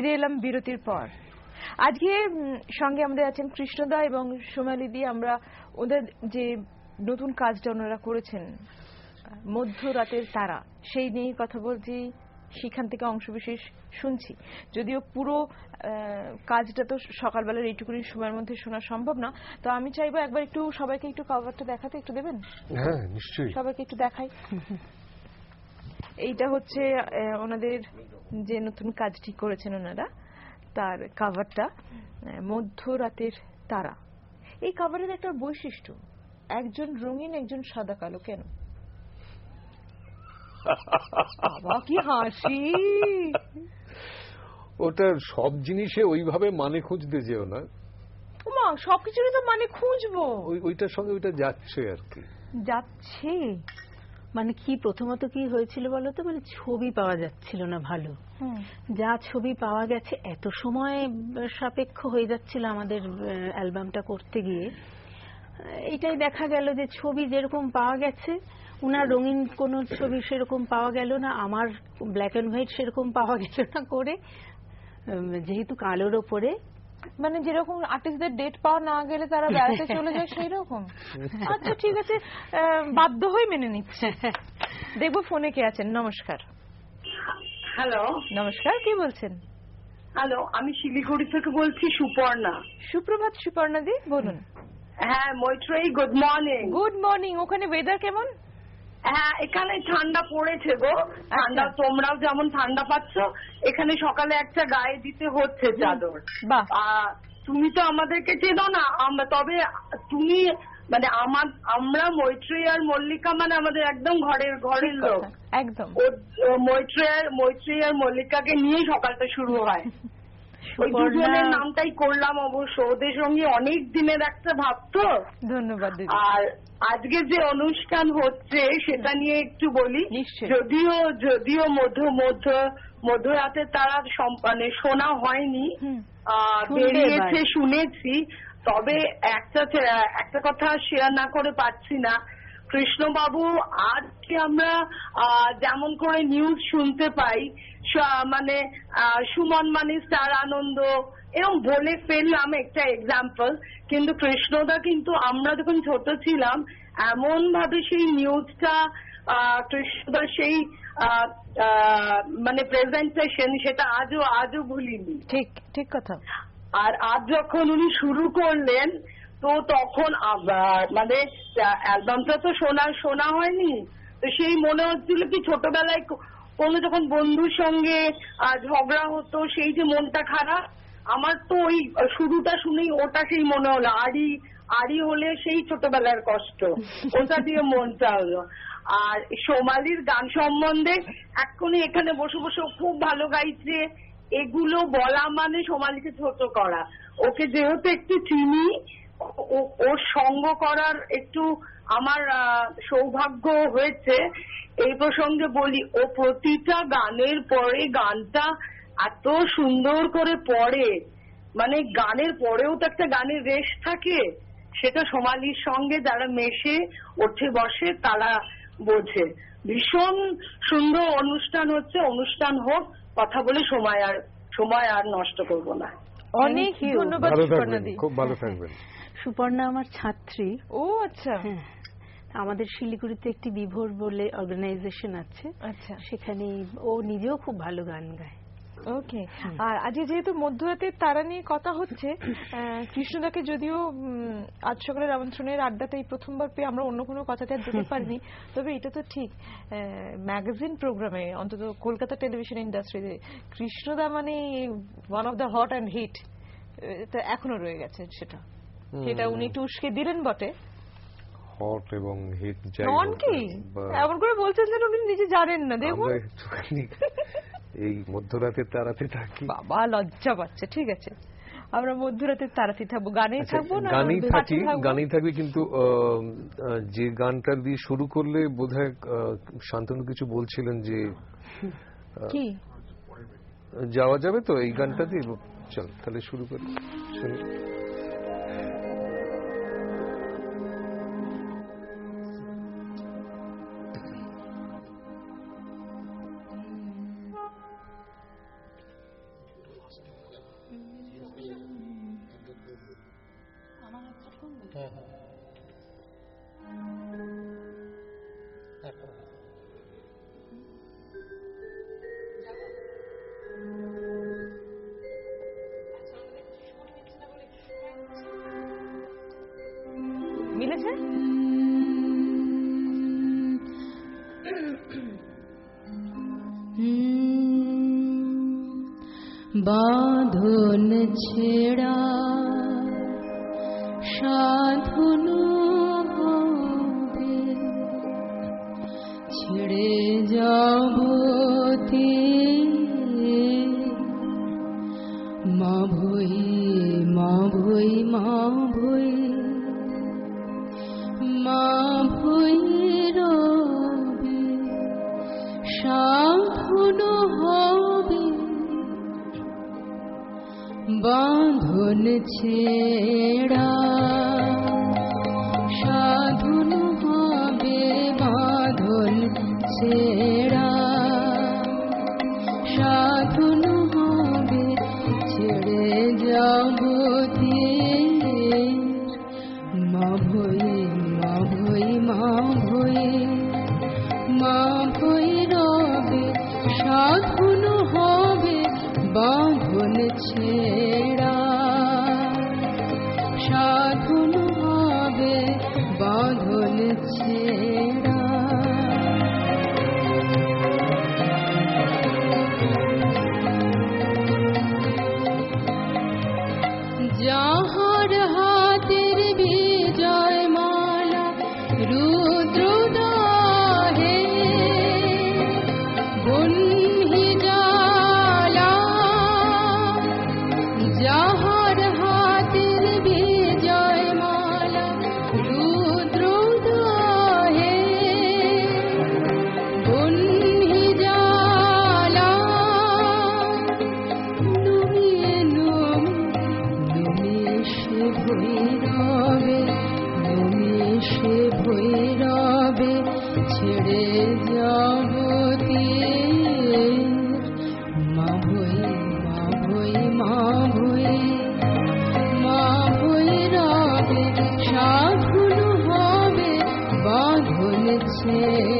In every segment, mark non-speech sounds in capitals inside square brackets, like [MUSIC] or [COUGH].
ফিরে এলাম বিরতির পর। আজকে সঙ্গে আমাদের আছেন কৃষ্ণদা এবং সোমালি দি। আমরা ওদের যে নতুন কাজটা ওনারা করেছেন মধ্যরাতের তারা সেই নিয়ে কথা বলছি সেখান থেকে অংশবিশেষ শুনছি। যদিও পুরো কাজটা তো সকালবেলার এইটুকুনি সময়ের মধ্যে শোনা সম্ভব না তো আমি চাইব একবার একটু সবাইকে একটু কভারটা দেখাতে একটু দেবেন? হ্যাঁ নিশ্চয়ই। সবাইকে একটু দেখাই। এইটা হচ্ছে ওনাদের যে নতুন কাজটি করেছেন ওনারা তার কাভারটা মধ্যরাতের তারা। এই কাভারের একটা বৈশিষ্ট্য একজন রঙিন একজন সাদা কালো কেন? বাবা কি হাসি! ওটা সব জিনিসে ওইভাবে মানে খুঁজতে যেও না। মা সবকিছুরই তো মানে খুঁজবো। ওই ওইটার সঙ্গে ওইটা যাচ্ছে আর কি। যাচ্ছে। মানে কি প্রথমত কি হয়েছিল বলতো? মানে ছবি পাওয়া যাচ্ছিল না ভালো। যা ছবি পাওয়া গেছে এত সময় সাপেক্ষ হয়ে যাচ্ছিল আমাদের অ্যালবামটা করতে গিয়ে। এটাই দেখা গেল যে ছবি যেরকম পাওয়া গেছে উনার রঙিন কোন ছবি সেরকম পাওয়া গেল না আমার ব্ল্যাক অ্যান্ড হোয়াইট সেরকম পাওয়া গেল না করে যেহেতু কালোর ওপরে মানে যেরকম আর্টিস্টদের ডেট পাওয়া না গেলে তারা বেড়াতে চলে যায় সেই রকম আচ্ছা ঠিক আছে বাধ্য হয়ে মেনে নিচ্ছে। দেখব ফোনে কে আছেন। নমস্কার। হ্যালো নমস্কার কি বলছেন? হ্যালো আমি শিলিগুড়ি থেকে বলছি সুপর্ণা। সুপ্রভাত সুপর্ণা দি বলুন। হ্যাঁ Maitreyi good morning good morning ওখানে ওয়েদার কেমন? হ্যাঁ এখানে ঠান্ডা পড়েছে গো। ঠান্ডা তোমরাও যেমন ঠান্ডা পাচ্ছ এখানে সকালে একটা গায়ে দিতে হচ্ছে চাদর। বাহ। তুমি তো আমাদেরকে চেনো না তবে তুমি মানে আমার আমরা মৈত্রেয়ী আর মল্লিকা মানে আমাদের একদম ঘরের ঘরের লোক। একদম। মৈত্রেয়ী আর মৈত্রেয়ী আর মল্লিকাকে নিয়েই সকালটা শুরু হয়। [LAUGHS] ওই দুজনের নামটাই করলাম অবশ্য ওদের সঙ্গে অনেক দিনের একটা ভাব তো ধন্যবাদ আর আজকে যে অনুষ্ঠান হচ্ছে সেটা নিয়ে একটু বলি। যদিও যদিও মধ্য মধ্য মধ্যরাতে তারা সম- মানে শোনা হয়নি। বেরিয়েছে শুনেছি। তবে একটা একটা কথা শেয়ার না করে পাচ্ছি না। কৃষ্ণবাবু আজকে আমরা যেমন করে নিউজ শুনতে পাই মানে সুমন মানে স্টার আনন্দ এরকম বলে ফেললাম একটা এক্সাম্পল কিন্তু কৃষ্ণদা কিন্তু আমরা যখন ছোট ছিলাম এমন ভাবে সেই নিউজটা কৃষ্ণদার সেই মানে প্রেজেন্টেশন সেটা আজও আজও ভুলিনি। ঠিক ঠিক কথা। আর আজ যখন উনি শুরু করলেন তো তখন মানে অ্যালবামটা তো শোনা শোনা হয়নি। তো সেই মনে হচ্ছিল কি ছোটবেলায় কোনো যখন বন্ধুর সঙ্গে ঝগড়া হতো সেই যে মনটা খারাপ আমার তো ওই শুরুটা শুনেই ওটা সেই মনে হলো আড়ি আড়ি হলে সেই ছোটবেলার কষ্ট। [LAUGHS] ওটা দিয়ে মনটা হলো। আর সোমালির গান সম্বন্ধে এক্ষুনি এখানে বসে বসে খুব ভালো গাইছে। এগুলো বলা মানে সোমালিকে ছোট করা। ওকে যেহেতু একটু চিনি ওর সঙ্গ করার একটু আমার সৌভাগ্য হয়েছে। এই প্রসঙ্গে বলি ও প্রতিটা গানের পরে গানটা এত সুন্দর করে পড়ে। মানে গানের পরেও তো একটা গানের রেশ থাকে। সেটা সোমালির সঙ্গে যারা মেশে ওঠে বসে তারা বোঝে। ভীষণ সুন্দর অনুষ্ঠান হচ্ছে অনুষ্ঠান হোক কথা বলে সময় আর সময় আর নষ্ট করব না। অনেক ধন্যবাদ খুব ভালো থাকবেন। সুপর্ণা আমার ছাত্রী। ও আচ্ছা। হ্যাঁ। আমাদের শিলিগুড়িতে একটি বিভোর বলে অর্গানাইজেশন আছে। আচ্ছা। সেখানে ও নিজেও খুব ভালো গান গায়। ওকে। আর আজকে যেহেতু মধ্যরাতের তারা নিয়ে কথা হচ্ছে [COUGHS] কৃষ্ণদাকে যদিও আজ সকালের আমন্ত্রণের আড্ডাতে এই প্রথমবার পেয়ে আমরা অন্য কোনো কথাতে আর যেতে [LAUGHS] পারিনি তবে এটা তো ঠিক। ম্যাগাজিন প্রোগ্রামে অন্তত কলকাতা টেলিভিশন ইন্ডাস্ট্রিতে কৃষ্ণদা মানে one of the hot and hit এটা এখনও রয়ে গেছে সেটা। সেটা উনি একটু উস্কে দিলেন বটে। হট এবং হিট যাই নন কি? এমন করে বলছেন যেন উনি নিজে জানেন না দেখুন। এই মধ্যরাতে তারাতে থাকি। বাবা লজ্জা পাচ্ছে ঠিক আছে। আমরা মধ্যরাতের তারাতে থাকব গানে আচ্ছা, থাকব না গানেই থাকি গানেই থাকবে কিন্তু যে গানটা দিয়ে শুরু করলে বোধহয় শান্তনু কিছু বলছিলেন যে কি? যাওয়া যাবে তো এই গানটা দিয়ে চল তাহলে শুরু করি। শুনি। আমার বাঁধন আছে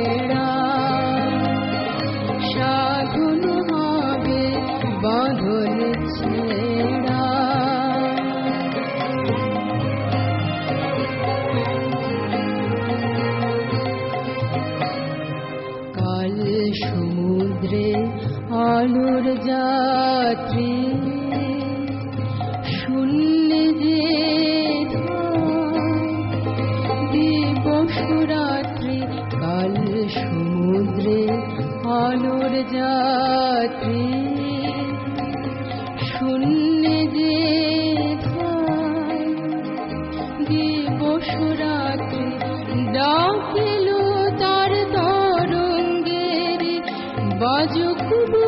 be.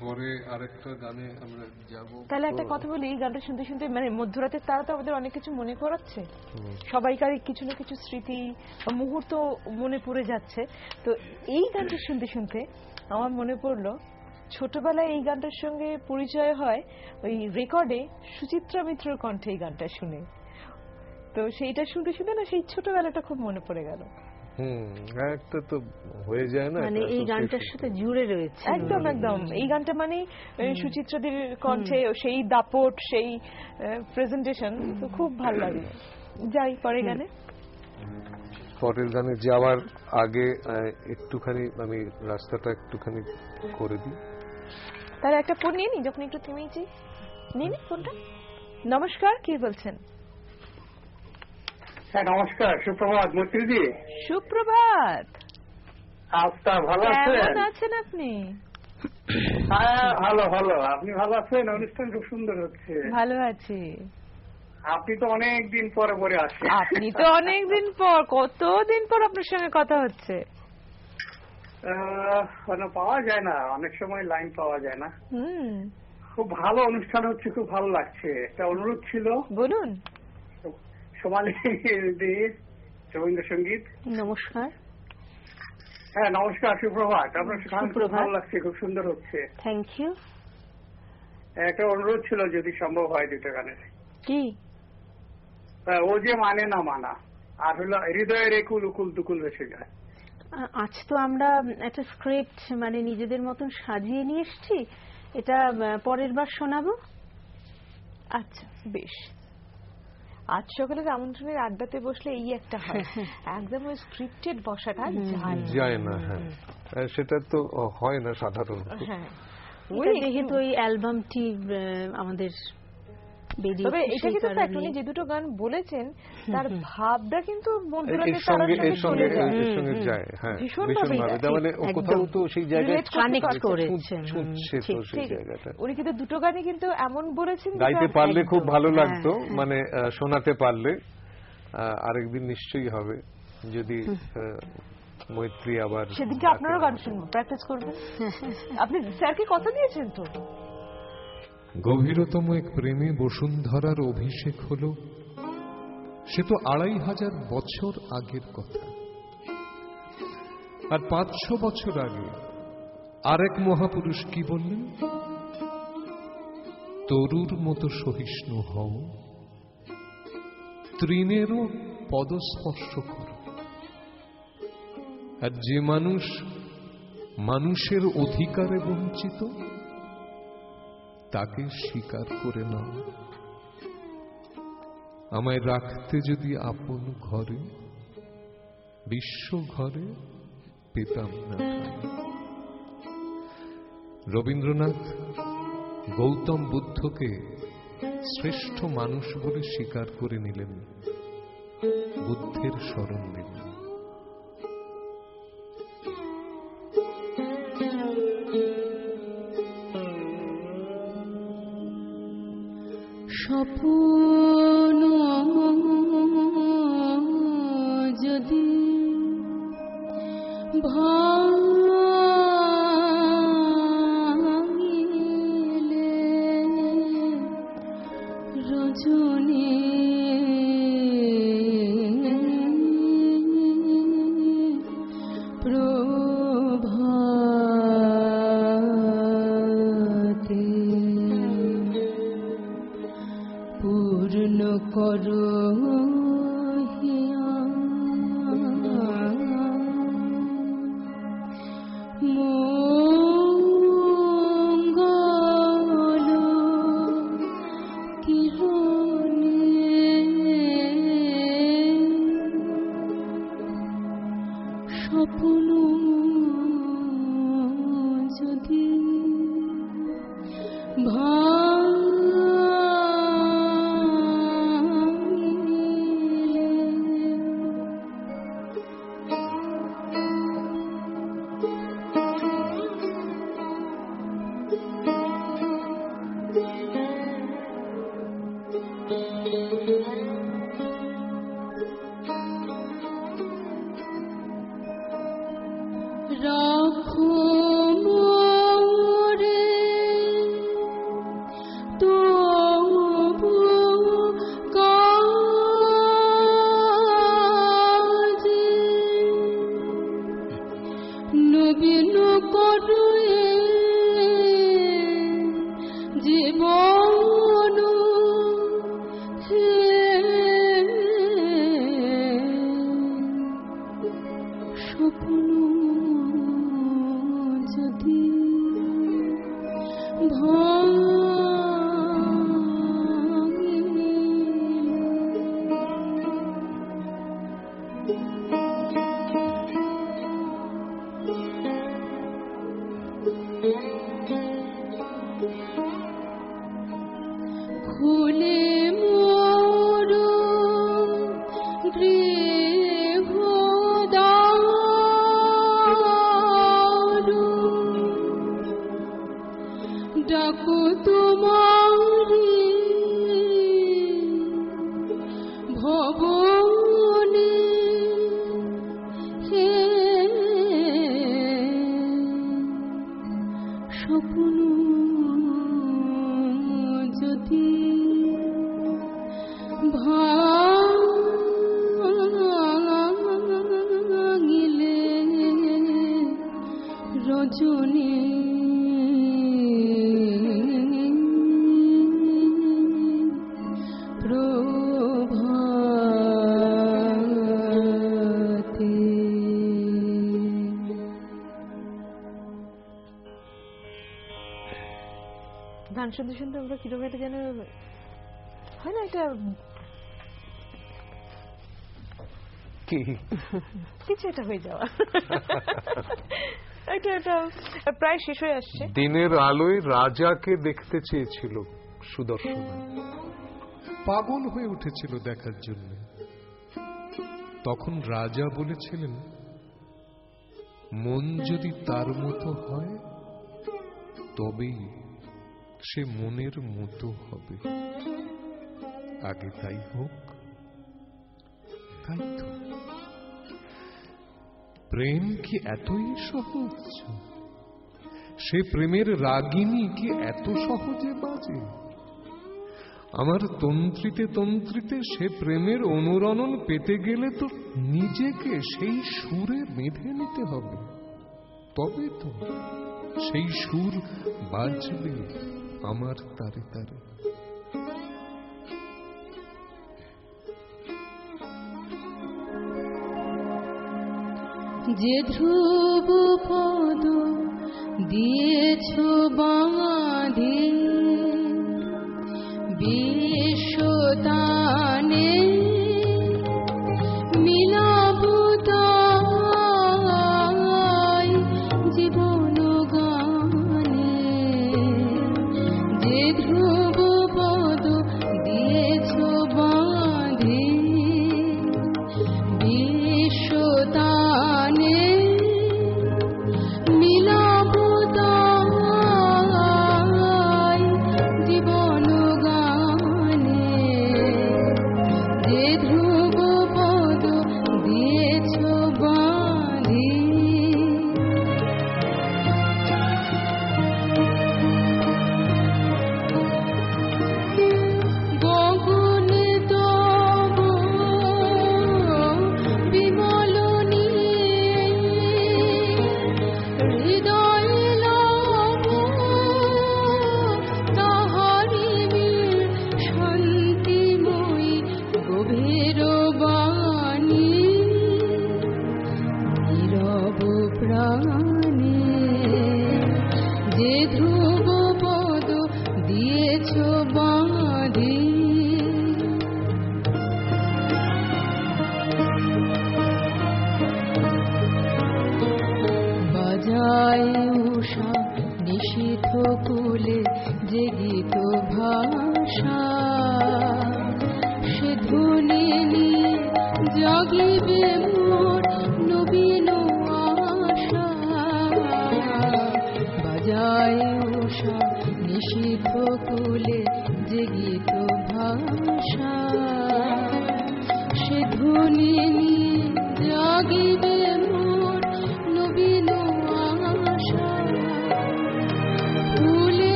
এরপরে আরেকটা গানে আমরা যাব। তাহলে একটা কথা বলি এই গানটা শুনতে শুনতে মানে মধ্যরাতের তারা তো আমাদের অনেক কিছু মনে করাচ্ছে। সবাইকারই কিছু না কিছু স্মৃতি মুহূর্ত মনে পড়ে যাচ্ছে। তো এই গানটা শুনতে শুনতে আমার মনে পড়ল ছোটবেলায় এই গানটার সঙ্গে পরিচয় হয় ওই রেকর্ডে সুচিত্রা মিত্রর কণ্ঠে এই গানটা শুনে। তো সেইটা শুনতে শুনতে না সেই ছোটবেলাটা খুব মনে পড়ে গেল। হুম একটা তো হয়ে যায় না মানে এই গানটার সাথে জুড়ে রয়েছে একদম একদম। এই গানটা মানে সুচিত্রাদের কণ্ঠে সেই দাপট সেই প্রেজেন্টেশন তো খুব ভালো লাগে। যাই পরে গানে। পরের গানে যাওয়ার আগে একটুখানি আমি রাস্তাটা একটুখানি করে দিই। তাহলে একটা ফোন নিয়ে নি যখন একটু থেমেছি নিয়ে নি ফোনটা। নমস্কার কি বলছেন? হ্যাঁ নমস্কার সুপ্রভাত সুপ্রভাত। আচ্ছা ভালো আছেন? আছেন আপনি? হ্যাঁ ভালো ভালো। আপনি ভালো আছেন? অনুষ্ঠান খুব সুন্দর হচ্ছে। ভালো আছি। আপনি তো অনেক দিন পরে পরে আসেন। আপনি তো অনেকদিন পর কতদিন পর আপনার সঙ্গে কথা হচ্ছে? পাওয়া যায় না। অনেক সময় লাইন পাওয়া যায় না। হুম। খুব ভালো অনুষ্ঠান হচ্ছে খুব ভালো লাগছে। একটা অনুরোধ ছিল। বলুন। সোমালি রবীন্দ্রসঙ্গীত। নমস্কার। হ্যাঁ নমস্কার সুপ্রভাত। আপনার ভালো লাগছে খুব সুন্দর হচ্ছে। থ্যাংক ইউ একটা অনুরোধ ছিল যদি সম্ভব হয় দুটো গানের। কি? ও যে মানে না মানা আর হলো হৃদয়ের একুল উকুল দুকুল ভেসে যায়। আজ তো আমরা একটা স্ক্রিপ্ট মানে নিজেদের মতন সাজিয়ে নিয়ে এসেছি এটা পরের বার শোনাবো? আচ্ছা বেশ। আজ সকালের আমন্ত্রণের আড্ডাতে বসলে এই একটা হয়। [LAUGHS] একদম ওই স্ক্রিপ্টেড বসাটা যায় না। হ্যাঁ। সেটা তো হয় না সাধারণত। হ্যাঁ। ওই যেহেতু এই অ্যালবামটি আমাদের তবে এটা কিন্তু কারণে উনি যে দুটো গান বলেছেন তার ভাবটা কিন্তু সঙ্গে সঙ্গে সঙ্গে যায়। এর সঙ্গে যায় হ্যাঁ ভীষণ ভীষণ ভাবেই ভাবে যায়। তার মানে কোথাও তো সেই জায়গায় কানেক্ট করেছেন ছুটছে তো সেই জায়গাটা। উনি কিন্তু দুটো গানই কিন্তু এমন বলেছেন গাইতে পারলে খুব ভালো হ্যাঁ, লাগতো হ্যাঁ। মানে শোনাতে পারলে আরেকদিন নিশ্চয়ই হবে। যদি আহ, মৈত্রী আবার সেদিনকে আপনারও গান শুনব প্র্যাকটিস করবেন। [LAUGHS] আপনি স্যারকে কথা দিয়েছেন তো? গভীরতম এক প্রেমে বসুন্ধরার অভিষেক হল, সে তো আড়াই হাজার বছর আগের কথা। আর পাঁচশো বছর আগে আরেক মহাপুরুষ কি বললেন? তরুর মতো সহিষ্ণু হও, তৃণেরও পদস্পর্শ করো। আর যে মানুষ মানুষের অধিকারে বঞ্চিত তাকে স্বীকার করে নাও। আমায় রাখতে যদি আপন ঘরে, বিশ্ব ঘরে পেতাম না রবীন্দ্রনাথ গৌতম বুদ্ধকে শ্রেষ্ঠ মানুষ বলে স্বীকার করে নিলেন, বুদ্ধের স্মরণ দিলেন। করো love. ভুলে শুনতে শুনতে আমরা কীরকম একটা যেন হয় না এটা কি? কিছু একটা হয়ে যাওয়া। এটা এটা প্রায় শেষ হয়ে আসছে। দিনের আলোয় রাজাকে দেখতে চেয়েছিল সুদর্শন। পাগল হয়ে উঠেছিল দেখার জন্য। তখন রাজা বলেছিলেন মন যদি তার মতো হয় তবেই সে মনের মতো হবে। আগে তাই হোক, তাই তো। প্রেম কি এতই সহজ? সে প্রেমের রাগিনী কি এত সহজে বাজে? আমার তন্ত্রিতে তন্ত্রিতে সে প্রেমের অনুরণন পেতে গেলে তো নিজেকে সেই সুরে বেঁধে নিতে হবে। তবে তো সেই সুর বাজবে। আমার তারে তারে। যে ধ্রুব পদ দিয়েছ বাঁধে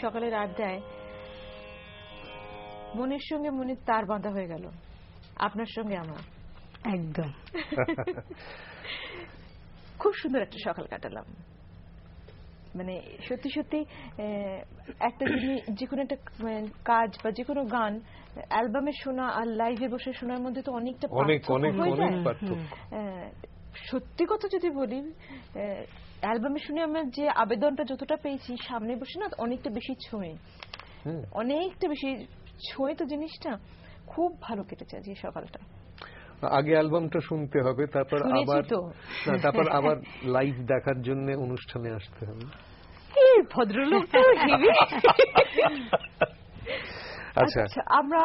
সকালের আড্ডায় মনের সঙ্গে মনের তার বাঁধা হয়ে গেল। আপনার সঙ্গে আমার। একদম। [LAUGHS] খুব সুন্দর একটা সকাল কাটালাম। মানে সত্যি সত্যি আহ, একটা জিনিস যে কোনো একটা কাজ বা যে কোনো গান অ্যালবামে শোনা আর লাইভে বসে শোনার মধ্যে তো অনেকটা অনেক অনেক হয়ে অনেক যায়। আহ, সত্যি কথা যদি বলি অ্যালবামে শুনে আমরা যে আবেদনটা যতটা পেয়েছি সামনে বসে না অনেকটা বেশি ছোঁয়ে অনেকটা বেশি ছোঁয়ে তো জিনিসটা খুব ভালো কেটেছে আজ এই সকালটা। আগে অ্যালবামটা শুনতে হবে তারপর আবার তারপর আবার লাইভ দেখার জন্য অনুষ্ঠানে আসতে হবে। এই ভদ্রলোক তো আচ্ছা। আচ্ছা আমরা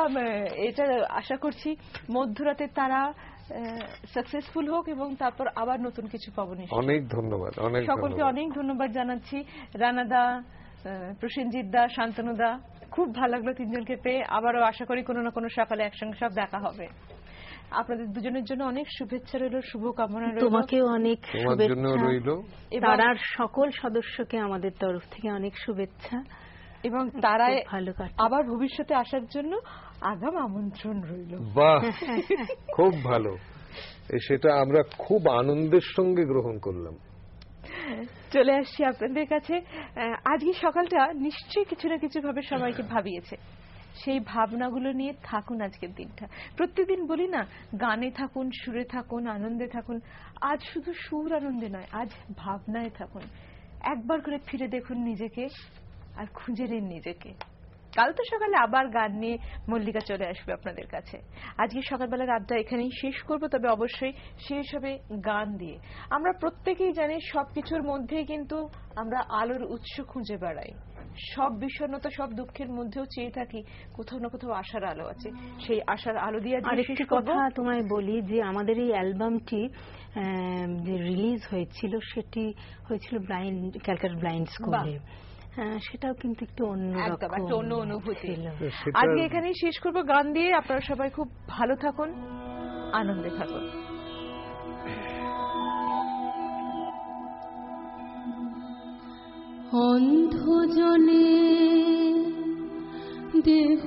এটা আশা করছি মধ্যরাতে তারা সাকসেসফুল হোক এবং তারপর আবার নতুন কিছু পাবো নিশ্চয়ই। অনেক ধন্যবাদ অনেক সকলকে অনেক ধন্যবাদ জানাচ্ছি। রানাদা প্রসেনজিৎ দা শান্তনু দা খুব ভালো লাগল তিনজনকে পেয়ে। আবারও আশা করি কোনো না কোনো সকালে একসঙ্গে সব দেখা হবে। আপনাদের দুজনের জন্য অনেক শুভেচ্ছা রইল শুভকামনা রইল। তোমাকেও অনেক শুভেচ্ছা। রইল। তারার সকল সদস্যকে আমাদের তরফ থেকে অনেক শুভেচ্ছা। এবং তারাই ভালো কাটুক। আবার ভবিষ্যতে আসার জন্য আগাম আমন্ত্রণ রইল। বাহ [LAUGHS] খুব ভালো। সেটা আমরা খুব আনন্দের সঙ্গে গ্রহণ করলাম। চলে আসছি আপনাদের কাছে। আজকে সকালটা নিশ্চয়ই কিছু না কিছু ভাবে সবাইকে ভাবিয়েছে। সেই ভাবনাগুলো নিয়ে থাকুন আজকের দিনটা। প্রত্যেকদিন বলি না গানে থাকুন সুরে থাকুন আনন্দে থাকুন। আজ শুধু সুর আনন্দে নয় আজ ভাবনায় থাকুন। একবার করে ফিরে দেখুন নিজেকে আর খুঁজে নিন নিজেকে। কাল তো সকালে আবার গান নিয়ে মল্লিকা চলে আসবে আপনাদের কাছে। আজকে সকালবেলার আড্ডা এখানেই শেষ করব তবে অবশ্যই শেষ হবে গান দিয়ে। আমরা প্রত্যেকেই জানি সবকিছুর মধ্যেই কিন্তু আমরা আলোর উৎস খুঁজে বেড়াই। সব বিষণ্ণতা সব দুঃখের মধ্যেও চেয়ে থাকি কোথাও না কোথাও আশার আলো আছে। সেই আশার আলো দিয়ে আরেকটি কথা তোমায় বলি যে আমাদের এই অ্যালবামটি যে রিলিজ হয়েছিল সেটি হয়েছিল ব্লাইন্ড ক্যালকাটা ব্লাইন্ড স্কুলে। সেটাও কিন্তু একটু অন্য একদম একটা অন্য অনুভূতি। ছিল আজকে এখানেই শেষ করব। গান দিয়ে আপনারা সবাই খুব ভালো থাকুন আনন্দে থাকুন। অন্ধজনে দেহ